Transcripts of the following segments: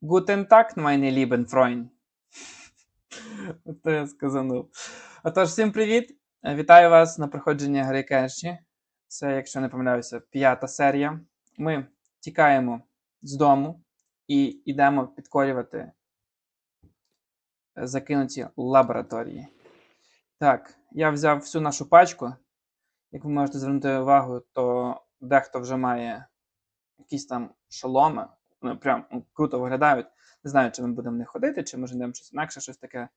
Guten Tag, meine lieben Freund. Ото я сказанув. Отож, всім привіт! Вітаю вас на проходженні гри Кеші. Це, якщо не помиляюся, п'ята серія. Ми тікаємо з дому і йдемо підкорювати закинуті лабораторії. Так, я взяв всю нашу пачку. Як ви можете звернути увагу, то дехто вже має якісь там шоломи. Вони прям ну, круто виглядають. Не знаю, чи ми будемо в них ходити, чи може йдемо щось інакше, щось таке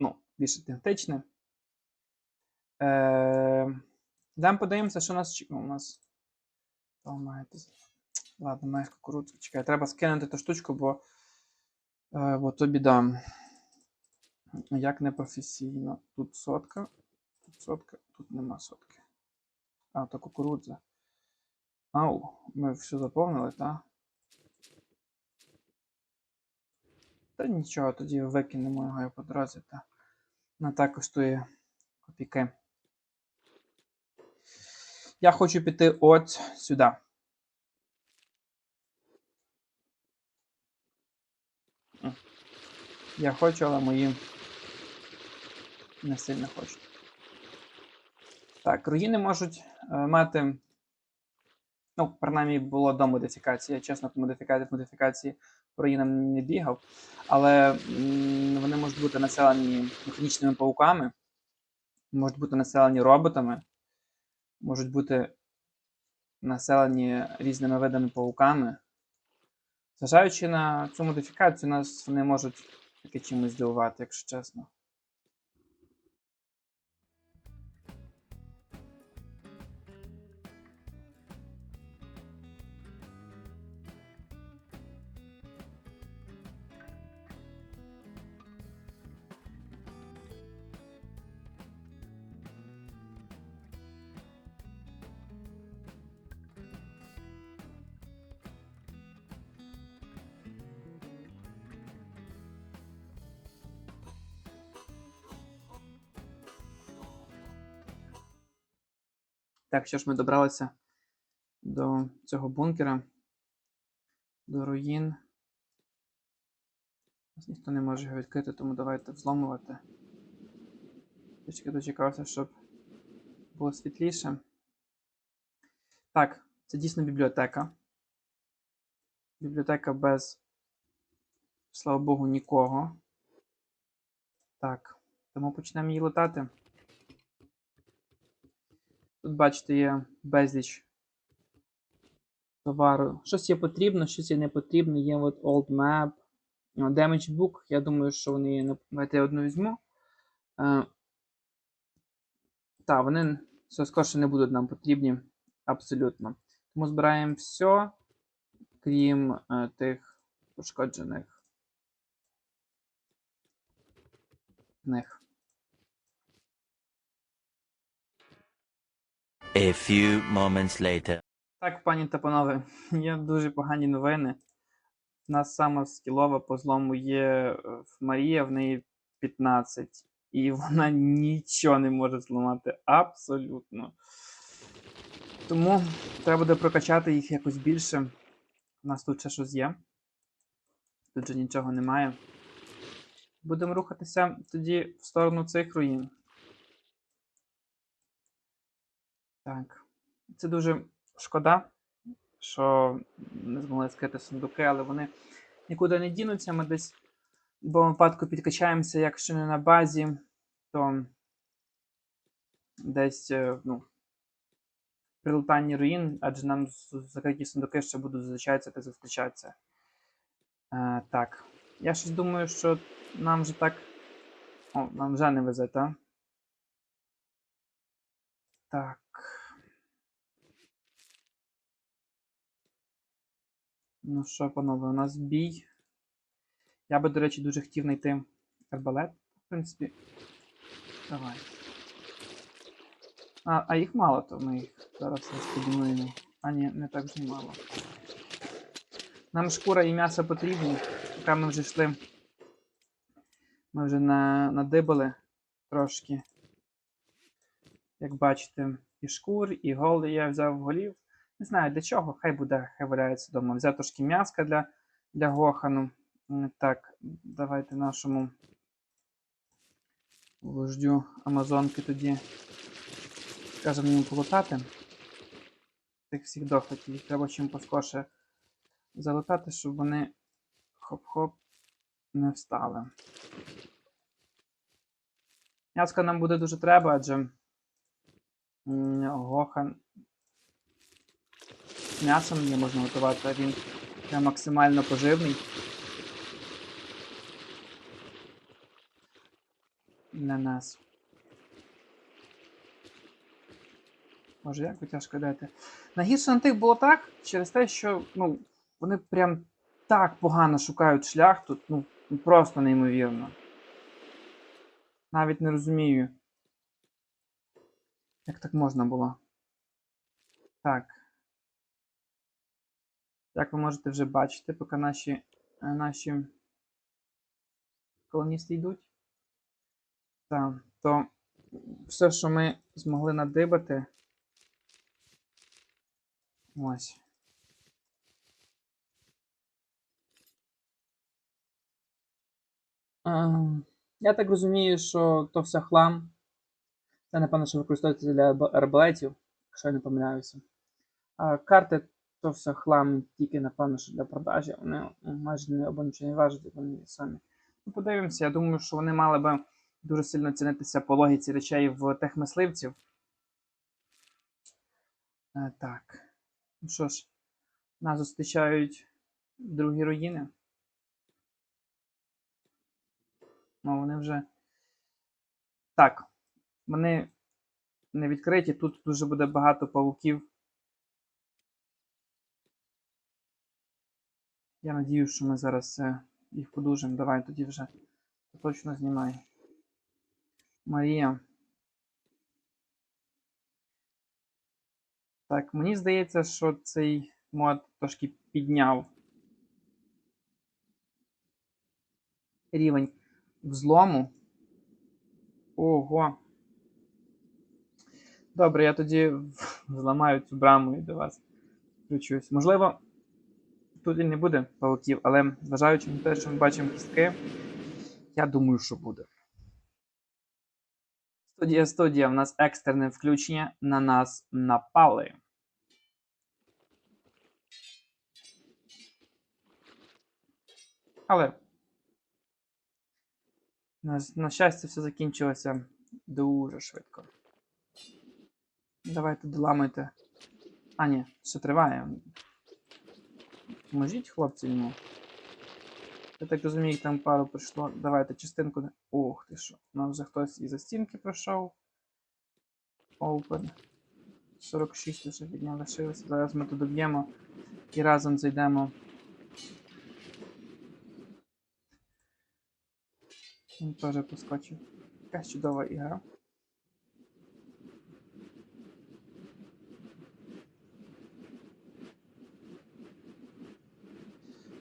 ну, більш ідентичне. Е, Йдемо подивимося, що нас чекає. У нас. Ладно, має кукурудзу. Чекай, треба скинути ту штучку, бо, е, бо то біда. Як не професійно. Тут сотка, тут сотка, тут нема сотки. А, то кукурудза. Ау, ми все заповнили, так? Та нічого, тоді викинемо його по та не так коштує копійки. Я хочу піти от сюди. Я хочу, але мої не сильно хочуть. Так, руїни можуть мати. Ну, принаймні було до модифікації. Я чесно, модифікації, модифікації по не бігав. Але вони можуть бути населені механічними пауками, можуть бути населені роботами, можуть бути населені різними видами пауками. Зважаючи на цю модифікацію, нас вони можуть таки чимось здивувати, якщо чесно. Так, що ж ми добралися до цього бункера, до руїн. Ось Ніхто не може його відкрити, тому давайте взломувати. Трішки дочекався, щоб було світліше. Так, це дійсно бібліотека. Бібліотека без, слава Богу, нікого. Так, тому почнемо її лутати. Тут, бачите, є безліч товару. Щось є потрібно, щось є не потрібно. Є от Old Map, о, Damage Book. Я думаю, що вони Давайте я одну візьму. Е, та, вони все скорше не будуть нам потрібні абсолютно. Тому збираємо все, крім е, тих пошкоджених книг. A few moments later. Так, пані та панове, є дуже погані новини. У нас сама скілова по злому є е, Марія, в неї 15, і вона нічого не може зламати. Абсолютно. Тому треба буде прокачати їх якось більше. У нас тут ще щось є. Тут же нічого немає. Будемо рухатися тоді в сторону цих руїн. Так. Це дуже шкода, що не змогли скрити сундуки, але вони нікуди не дінуться. Ми десь в випадку підкачаємося, якщо не на базі, то десь е, ну, при руїн, адже нам закриті сундуки ще будуть зустрічатися та зустрічатися. Е, так. Я щось думаю, що нам вже так. О, нам вже не везе, так? Так. Ну що, панове, у нас бій. Я би, до речі, дуже хотів знайти арбалет. В принципі. Давай. А, а їх мало, то ми їх зараз розподілимо. А ні, не так вже мало. Нам шкура і м'ясо потрібні. Поки ми вже йшли. Ми вже на, надибали трошки. Як бачите, і шкур, і голий я взяв голів. Не знаю для чого, хай буде, хай валяється вдома. Взяв трошки м'яска для, для гохану. Так, давайте нашому вождю Амазонки тоді скажемо йому полутати. Тих всіх дохликів. Їх треба чим поскорше залутати, щоб вони хоп-хоп не встали. М'яска нам буде дуже треба, адже гохан м'ясом не можна готувати, а він прям максимально поживний. Для нас. Може, як би тяжко дати. Найгірше на тих було так, через те, що ну, вони прям так погано шукають шлях тут, ну, просто неймовірно. Навіть не розумію. Як так можна було? Так. Як ви можете вже бачити, поки наші, е, наші колоністи йдуть. Так, то все, що ми змогли надибати. Ось. Ем, Я так розумію, що то все хлам. Це, напевно, що використовується для арб- арбалетів, якщо я не помиляюся. Карти то все хлам, тільки, напевно, що для продажі. Вони ну, майже не або нічого не важать, вони самі. Ну, подивимося, я думаю, що вони мали би дуже сильно цінитися по логіці речей в тих мисливців. Е, так. Ну що ж, нас зустрічають другі руїни. Ну, вони вже. Так. Вони не відкриті. Тут дуже буде багато павуків. Я надію, що ми зараз е, їх подужимо. Давай тоді вже точно знімай. Марія. Так, мені здається, що цей мод трошки підняв рівень взлому. Ого. Добре, я тоді зламаю цю браму і до вас включусь. Можливо, тут і не буде павуків, але зважаючи на те, що ми бачимо кістки, я думаю, що буде. Студія, студія, в нас екстрене включення, на нас напали. Але на, на щастя, все закінчилося дуже швидко. Давайте доламайте. А, ні, ще триває. Поможіть хлопці йому. Я так розумію, там пару прийшло. Давайте частинку. Ух ти що. У нас вже хтось із за стінки пройшов. Open. 46 вже від нього лишилося. Зараз ми тут доб'ємо і разом зайдемо. Він теж поскочив. Якась чудова ігра.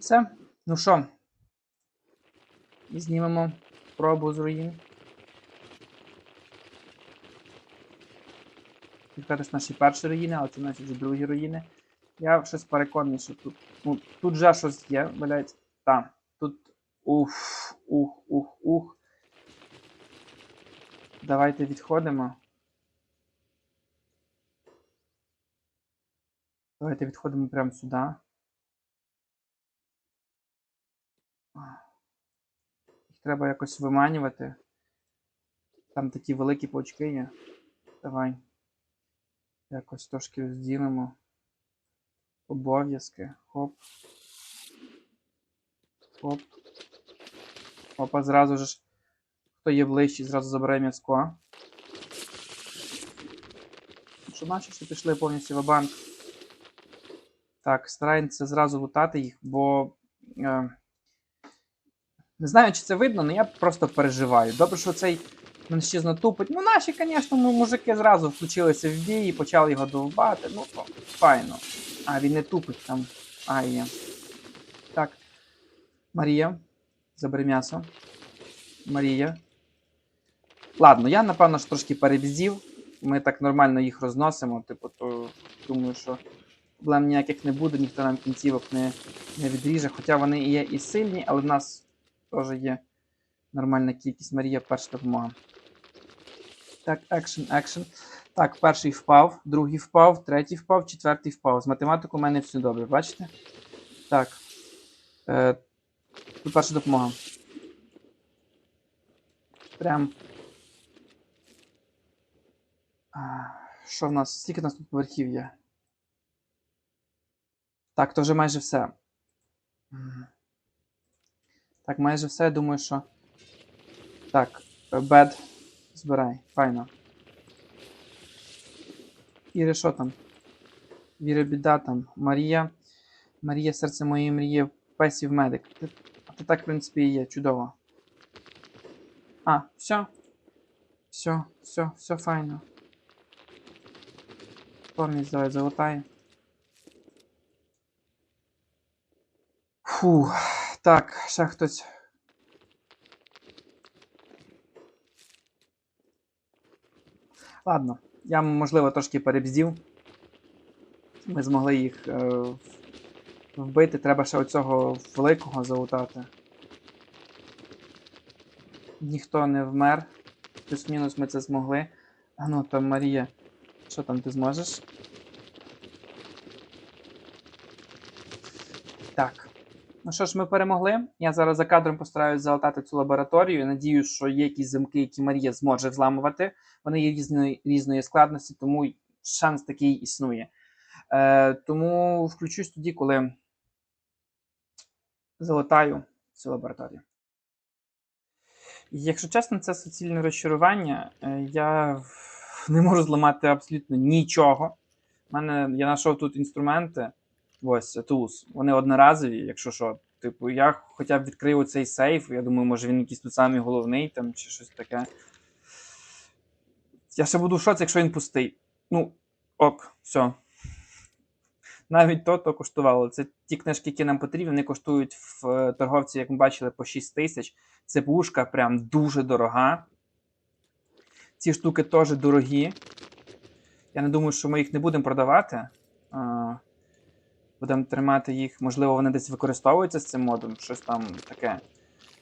Все. Ну що? І знімемо пробу з руїн. Відкрити ж наші перші руїни, але це наші вже другі руїни. Я щось переконаний, що тут. Ну, тут вже щось є, блять. Там. Тут. Ух, ух, ух, ух. Давайте відходимо. Давайте відходимо прямо сюди. Їх треба якось виманювати. Там такі великі паучки є. Давай. Якось трошки розділимо. Обов'язки. Хоп. Хоп. Опа, зразу ж. Хто є ближчий, зразу забирає м'язко. Що наші ще пішли повністю в банк. Так, стараємося зразу лутати їх, бо. Е, не знаю, чи це видно, але я просто переживаю. Добре, що цей меншизно тупить. Ну, наші, звісно, мужики зразу включилися в бій і почали його довбати. Ну, файно. А, він не тупить там. А, є. Так. Марія. Забери м'ясо. Марія. Ладно, я, напевно, ж трошки перебздів. ми так нормально їх розносимо, типу, то думаю, що проблем ніяких не буде, ніхто нам кінцівок не, не відріже. Хоча вони є і сильні, але в нас теж є нормальна кількість. Марія перша допомога. Так, екшен, екшен. Так, перший впав, другий впав, третій впав, четвертий впав. З математикою у мене все добре, бачите? Так. Е, тут перша допомога. Прям. А, Що в нас? Скільки в нас тут поверхів є? Так, то вже майже все. Так, майже все. Я думаю, що. Так, е, бед. Збирай, файно. Іри, що там? Віра біда там. Марія. Марія, серце моєї мрії, песів медик. А то так, в принципі, і є. Чудово. А, все. Все, все, все файно. Помість давай золотає. Фу, так, ще хтось. Ладно, я, можливо, трошки перебздів. Ми змогли їх е, вбити. Треба ще оцього великого залутати. Ніхто не вмер. Плюс-мінус ми це змогли. А ну там Марія. Що там ти зможеш? Так. Ну що ж, ми перемогли. Я зараз за кадром постараюсь залатати цю лабораторію. Надію, що є якісь замки, які Марія зможе взламувати. Вони є різної, різної складності, тому шанс такий існує. Е, тому включусь тоді, коли залатаю цю лабораторію. Якщо чесно, це суцільне розчарування. Е, Я не можу зламати абсолютно нічого. У мене я знайшов тут інструменти. Ось тулс. Вони одноразові, якщо що. Типу, я хоча б відкрив цей сейф. Я думаю, може він якийсь тут самий головний там чи щось таке. Я ще буду в шоці, якщо він пустий. Ну, ок, все. Навіть то, то коштувало. Це ті книжки, які нам потрібні, вони коштують в е, торговці, як ми бачили, по 6 тисяч. Це пушка прям дуже дорога. Ці штуки теж дорогі. Я не думаю, що ми їх не будемо продавати. Будемо тримати їх. Можливо, вони десь використовуються з цим модом, щось там таке.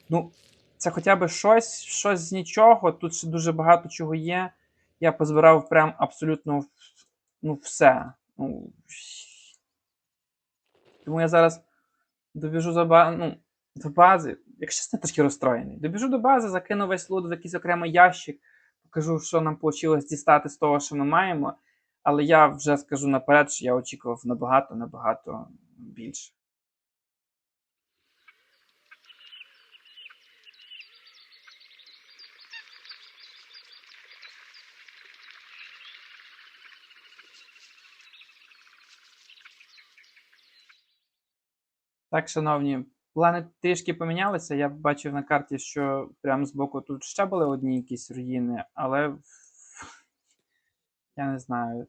Ну, це хоча б щось, щось з нічого. Тут ще дуже багато чого є. Я позбирав прям абсолютно ну, все. Ну, тому я зараз добіжу за ба... ну, до бази. Якщо чесно, трошки розстроєний. Добіжу до бази, закину весь лут в якийсь окремий ящик, покажу, що нам вийшло дістати з того, що ми маємо. Але я вже скажу наперед, що я очікував набагато, набагато більше. Так, шановні, плани трішки помінялися. Я бачив на карті, що прямо боку тут ще були одні якісь руїни, але я не знаю.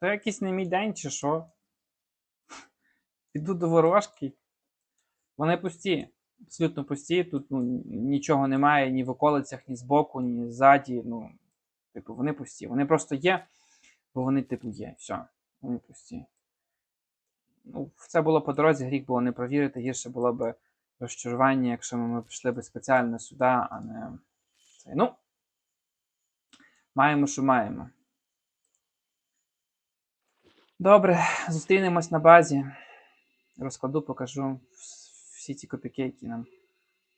То якийсь не мій день, чи що? Піду до ворожки. Вони пусті, абсолютно пусті. Тут ну, нічого немає ні в околицях, ні збоку, ні ззаді. Ну, типу, вони пусті. Вони просто є, бо вони, типу, є. Все, вони пусті. Ну, це було по дорозі, гріх було не провірити. Гірше було б розчарування, якщо ми, пішли б спеціально сюди, а не це. Ну, маємо, що маємо. Добре, зустрінемось на базі. Розкладу, покажу всі ці копійки, які нам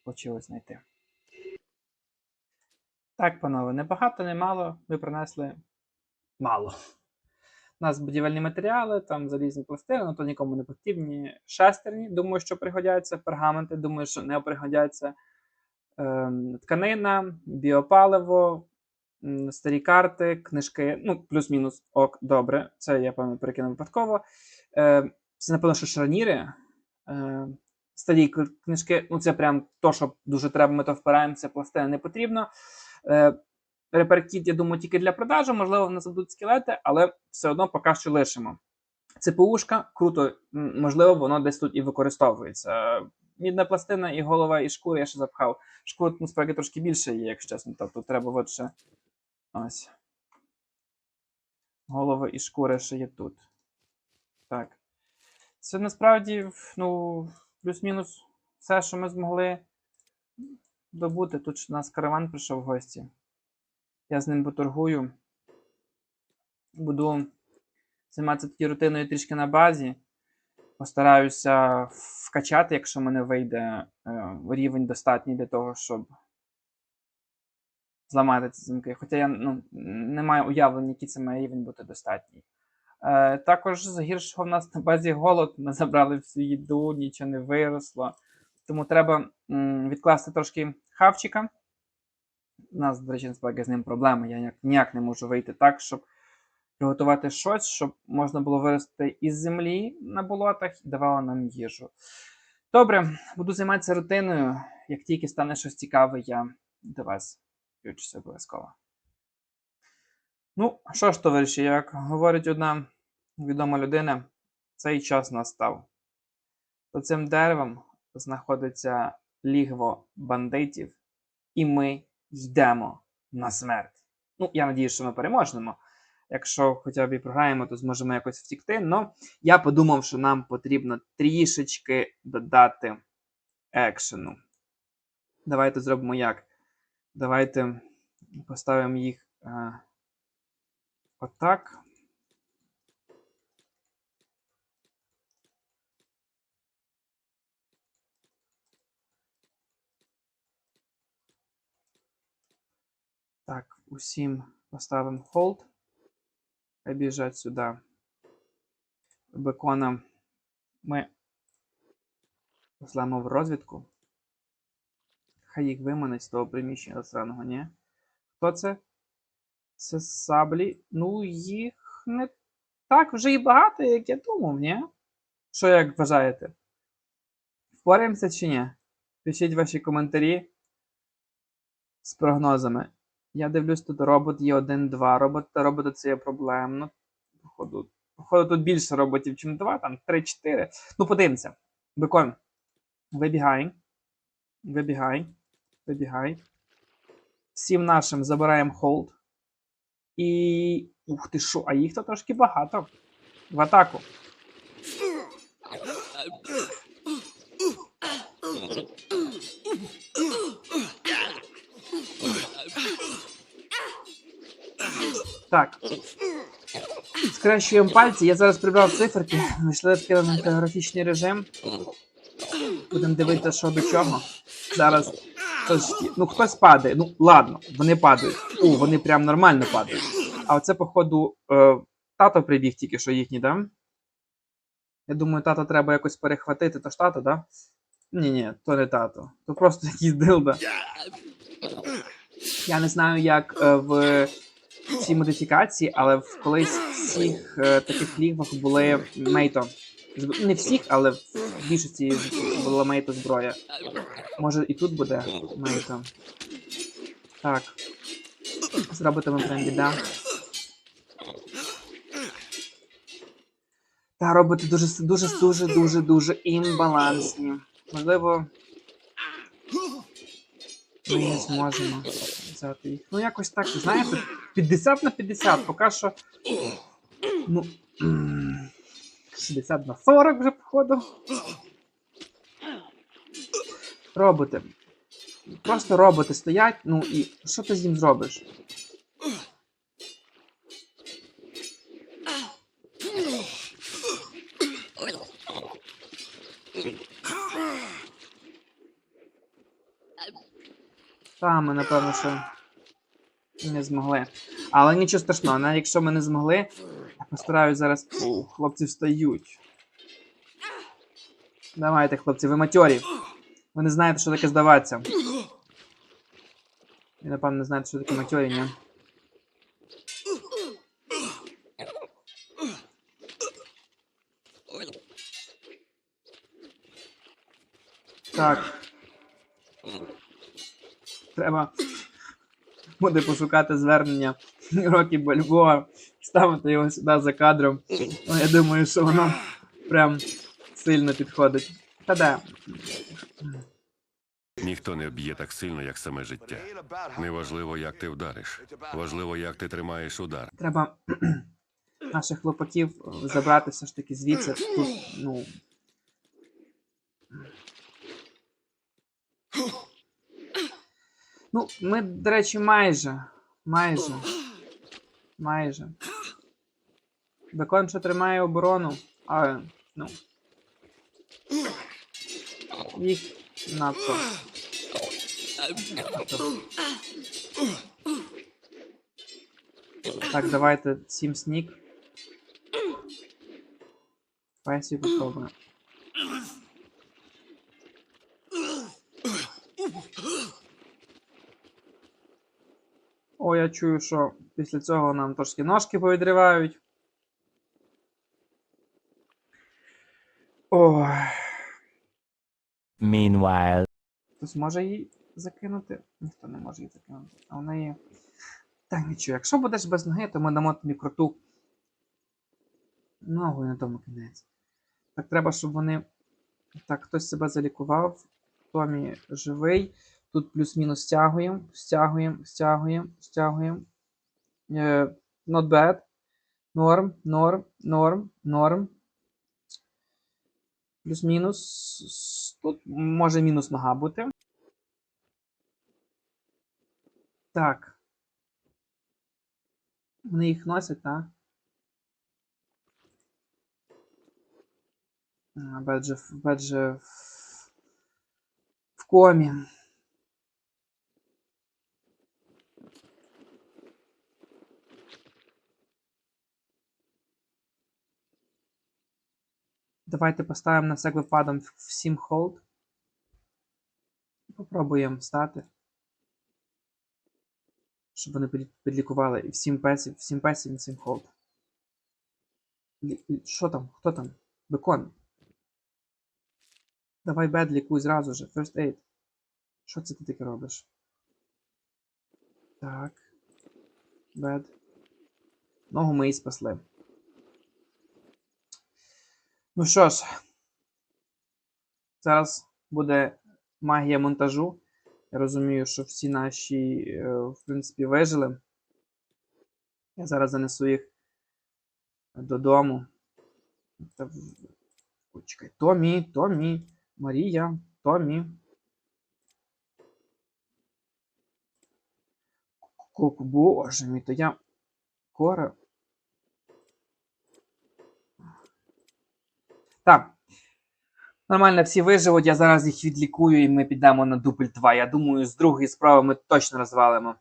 вийшло знайти. Так, панове, не багато, не мало. Ми принесли мало. У нас будівельні матеріали, там залізні пластини, ну то нікому не потрібні. Шестерні, думаю, що пригодяться. Пергаменти, думаю, що не пригодяться. Ем, тканина, біопаливо, старі карти, книжки, ну, плюс-мінус ок, добре. Це я певно перекинув випадково. Е, це, напевно, що шарніри. Е, старі книжки, ну це прям то, що дуже треба, ми то впираємося, пластини не потрібно. Е, Реперкіт, я думаю, тільки для продажу, можливо, в нас будуть скелети, але все одно поки що лишимо. ЦПУшка, круто, можливо, воно десь тут і використовується. Мідна пластина і голова, і шкура я ще запхав. Шкур насправді трошки більше є, якщо чесно. Тобто треба от ще ось. голови і шкури ще є тут. Так. Це насправді, ну, плюс-мінус все, що ми змогли добути. Тут у нас караван прийшов в гості. Я з ним поторгую. Буду займатися тоді рутиною трішки на базі. Постараюся вкачати, якщо в мене вийде е, рівень достатній для того, щоб зламати ці замки. Хоча я ну, не маю уявлення, який це має рівень бути достатній. Е, також з гіршого в нас на базі голод. Ми забрали всю їду, нічого не виросло. Тому треба м, відкласти трошки хавчика. У нас, до речі, з ним проблеми. Я ніяк, ніяк не можу вийти так, щоб приготувати щось, щоб можна було вирости із землі на болотах і давало нам їжу. Добре, буду займатися рутиною. Як тільки стане щось цікаве, я до вас включуся обов'язково. Ну, що ж, товариші, як говорить одна відома людина, цей час настав. За цим деревом знаходиться лігво бандитів, і ми йдемо на смерть. Ну, я надіюсь, що ми переможемо. Якщо хоча б і програємо, то зможемо якось втікти. Но я подумав, що нам потрібно трішечки додати екшену. Давайте зробимо як. Давайте поставимо їх е, отак. Так, усім поставимо hold. Хай біжать сюди. Бекона ми послемо в розвідку. Хай їх виманить з того приміщення засраного, ні? Хто це? Це саблі. Ну, їх не так вже і багато, як я думав, ні? Що як вважаєте? Впораємося чи ні? Пишіть ваші коментарі з прогнозами. Я дивлюсь, тут робот є один-два. Робот роботи це є проблемно. Походу, походу, тут більше роботів, ніж два, там 3-4. Ну, подивимося. Бекон. Вибігай. Вибігай. Вибігай. Всім нашим забираємо холд. І. Ух ти що, а їх то трошки багато. В атаку. Так. Скращуємо пальці. Я зараз прибрав циферки. Знайшли відкрили графічний режим. Будемо дивитися, що до чого. Зараз хтось. Ну, хтось падає. Ну, ладно, вони падають. О, вони прям нормально падають. А оце, походу, е, тато прибіг тільки що їхній, да? Я думаю, тато треба якось перехватити. То тато, да? Ні, ні, то не тато. То просто якийсь дилда. Я не знаю, як е, в цій модифікації, але в колись всіх е, таких лігвах були мейто. Не всіх, але в більшості була мейто зброя. Може і тут буде мейто. Так. З роботами прям біда. Та роботи дуже дуже дуже дуже дуже імбалансні. Можливо. Ми не зможемо взяти їх. Ну, якось так, знаєте, 50 на 50, поки що. Ну. 60 на 40 вже, походу. Роботи. Просто роботи стоять, ну і що ти з ним зробиш? Та, ми, напевно, що не змогли. Але нічого страшного, навіть якщо ми не змогли, я постараюсь зараз. О, хлопці встають. Давайте, хлопці, ви матьорі. Ви не знаєте, що таке здаватися. Ви, напевно, не знаєте, що таке матьорі, ні? Так. Треба буде пошукати звернення Рокі Бальбоа, ставити його сюди за кадром. Ну, я думаю, що воно прям сильно підходить. Та де? Ніхто не б'є так сильно, як саме життя. Неважливо, як ти вдариш. Важливо, як ти тримаєш удар. Треба наших хлопаків е, забрати все ж таки звідси. Тут, ну. Ну, ми, до речі, майже. Майже. Майже. Бекон ще тримає оборону, а, ну. Їх надто. Так, давайте сім снік. Песі попробуємо. О, я чую, що після цього нам трошки ножки повідривають. Ой. Meanwhile, Хтось може її закинути? Ніхто не може її закинути. А в неї. Так, нічого, якщо будеш без ноги, то ми дамо тобі круту ногу і на тому кінець. Так треба, щоб вони. Так, хтось себе залікував. Томі живий. Тут плюс-мінус стягуємо, стягуємо, стягуємо, стягуємо. Е, not bad. Норм, норм, норм, норм. Плюс-мінус. Тут може мінус нога бути. Так. Вони їх носять, так? Бедже, бедже в, комі. Давайте поставимо на всяк випадок всім холд. Попробуємо встати. Щоб вони підлікували і всім песів, всім песів, всім холд. Що там? Хто там? Бекон. Давай бед лікуй зразу же. First aid. Що це ти таке робиш? Так. Бед. Ногу ми і спасли. Ну що ж, зараз буде магія монтажу. Я розумію, що всі наші, е, в принципі, вижили. Я зараз занесу їх додому. Почекай. Томі, Томі, Марія, Томі. Ку- Боже мій, то я. Кора. Так. Нормально, всі виживуть, я зараз їх відлікую і ми підемо на дубль 2. Я думаю, з другої справи ми точно розвалимо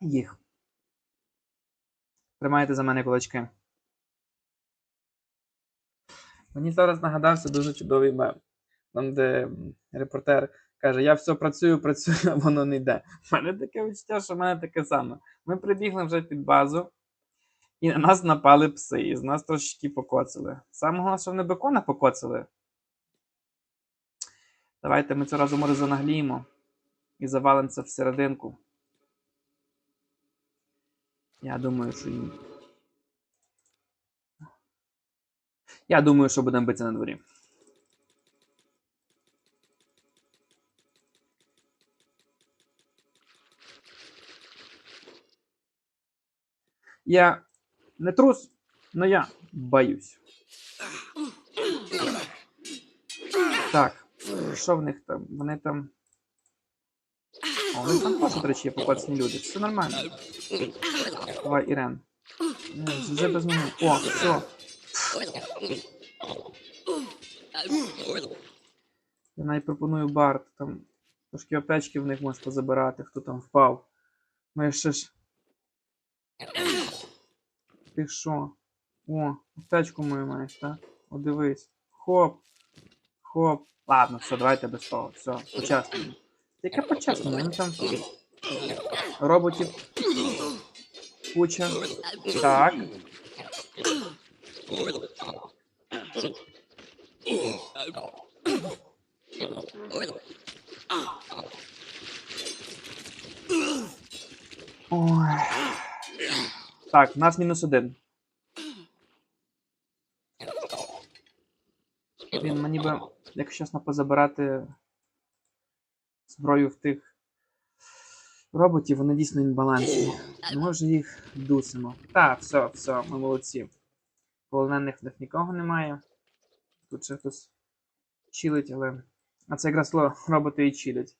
їх. Тримайте за мене кулачки. Мені зараз нагадався дуже чудовий мем. Там, де репортер каже: Я все працюю, працюю, а воно не йде. У мене таке відчуття, що в мене таке саме. Ми прибігли вже під базу, і на нас напали пси, і з нас трошечки покоцали. Саме головне, що вони бекона покоцали. Давайте ми цього разу може занагліємо і завалимо це всерединку. Я думаю, що ні. Я думаю, що будемо битися на дворі. Я не трус, но я боюсь. Так, що в них там? Вони там. О, вони там теж, речі, є покоцані люди. Все нормально. Давай, Ірен. Вже без мене. О, все. Я навіть пропоную Барт. Там трошки аптечки в них можеш позабирати, хто там впав. Ми ще ж. Ти що? О, аптечку мою маєш, так? О, дивись. Хоп. Хоп. Ладно, все, давайте без того. Все, по-чесному. Яке по-чесному? Там роботів. Куча. Так. Ой. Так, у нас мінус один. Він мені би, якщо чесно, позабирати зброю в тих роботів, вони дійсно інбалансні. Ми вже їх дусимо. Так, все, все, ми молодці. Полонених в них нікого немає. Тут ще хтось чилить, але. А це якраз роботи і чилять.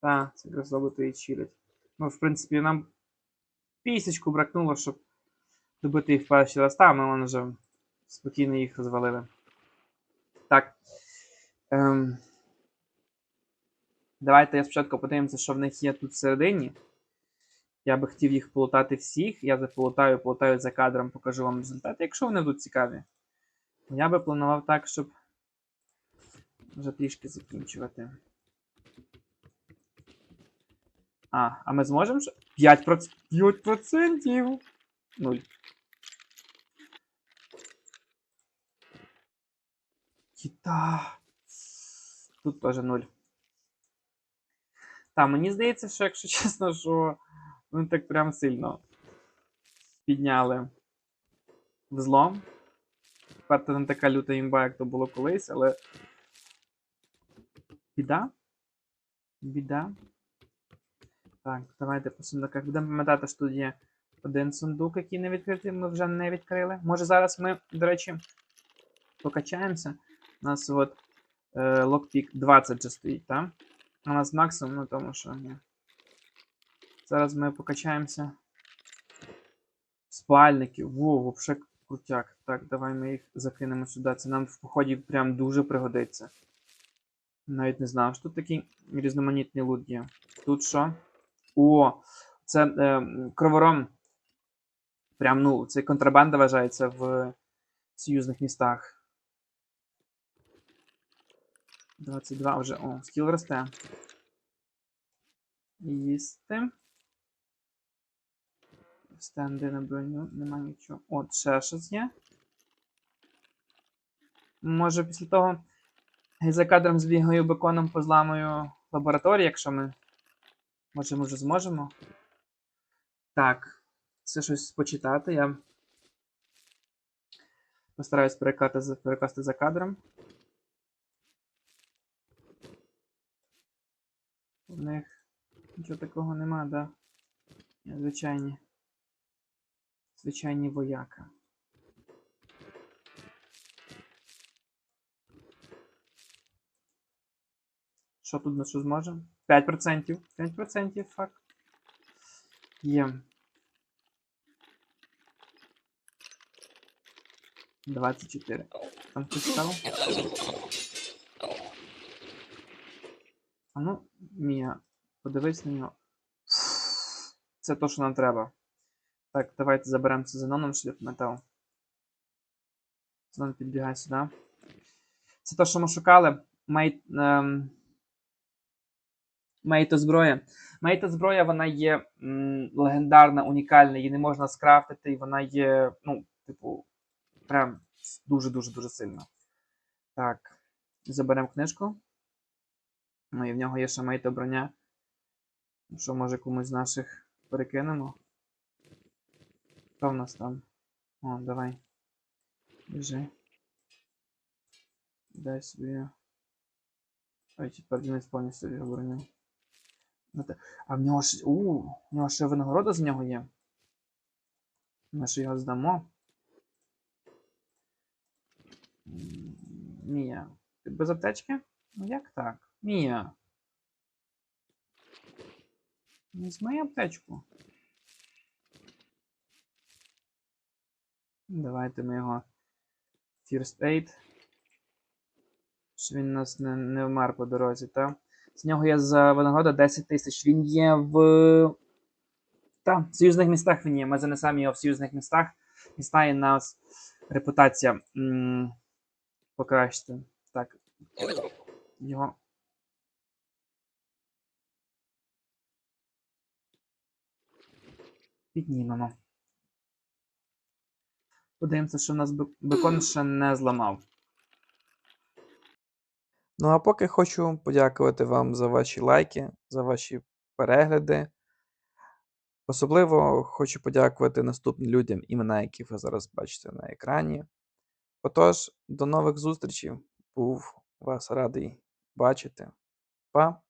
Так, це якраз роботи і чилять. Ну, в принципі, нам пісечку бракнуло, щоб добити їх в перший раз. Та, ми вон вже спокійно їх розвалили. Так. Ем, давайте я спочатку подивимося, що в них є тут всередині. Я би хотів їх полутати всіх. Я заполутаю, полутаю за кадром, покажу вам результати, якщо вони будуть цікаві. Я би планував так, щоб вже трішки закінчувати. А, а ми зможемо? 5%. 5%! Нуль. Кіта. Тут теж нуль. Та, мені здається, що якщо чесно, що вони так прям сильно підняли взлом. Тепер це не така люта імба, як то було колись, але. Біда? Біда. Так, давайте по сундуках. Будемо пам'ятати, що тут є один сундук, який не відкритий, ми вже не відкрили. Може зараз ми, до речі, покачаємося. У нас от е, локпік 20 вже стоїть, так? У нас максимум, ну тому що ні. Зараз ми покачаємося. Спальники. Во, взагалі крутяк. Так, давай ми їх закинемо сюди. Це нам в поході прям дуже пригодиться. Навіть не знав, що тут такий різноманітний лут є. Тут що? О, це е, кровором. Прям, ну, це контрабанда вважається в союзних містах. 22 вже. О, скіл росте. Їсти. Стенди на броню, нема нічого. От, ще щось є. Може, після того за кадром збігаю беконом позламую лабораторію, якщо ми. Може, ми вже зможемо. Так. Це щось почитати. Я постараюсь перекласти за кадром. У них нічого такого нема, да? Звичайні. Звичайні вояка. Що тут на що зможемо? 5%. 5% факт. Є. 24. Там хтось став? А ну, Мія, подивись на нього. Це то, що нам треба. Так, давайте заберемо це Зеноном, щоб я пам'ятав. Зенон підбігай сюди. Це те, що ми шукали. Мейт. Ем... Мейта зброя. Мейта зброя, вона є м, легендарна, унікальна, її не можна скрафтити, і вона є, ну, типу, прям дуже-дуже-дуже сильна. Так, заберемо книжку. Ну і в нього є ще мейта броня. Що, може, комусь з наших перекинемо? Хто в нас там? О, давай. Біжи. Дай собі. Ой, тепер Денис повністю його броню. А в нього ж. У, в нього ще винагорода з нього є. Ми ж його здамо. Мія. Ти без аптечки? Ну як так? Мія. Візьми аптечку. Давайте ми його First Aid. Щоб він нас не, не вмер по дорозі, так? З нього є за винагорода 10 тисяч. Він є в. Та, в союзних містах він є. Ми занесемо його в союзних містах. І стає нас репутація м, покращити. Так. Його. Піднімемо. Подивимося, що в нас бек- бекон ще не зламав. Ну а поки хочу подякувати вам за ваші лайки, за ваші перегляди. Особливо хочу подякувати наступним людям, імена яких ви зараз бачите на екрані. Отож, до нових зустрічей. Був вас радий бачити. Па!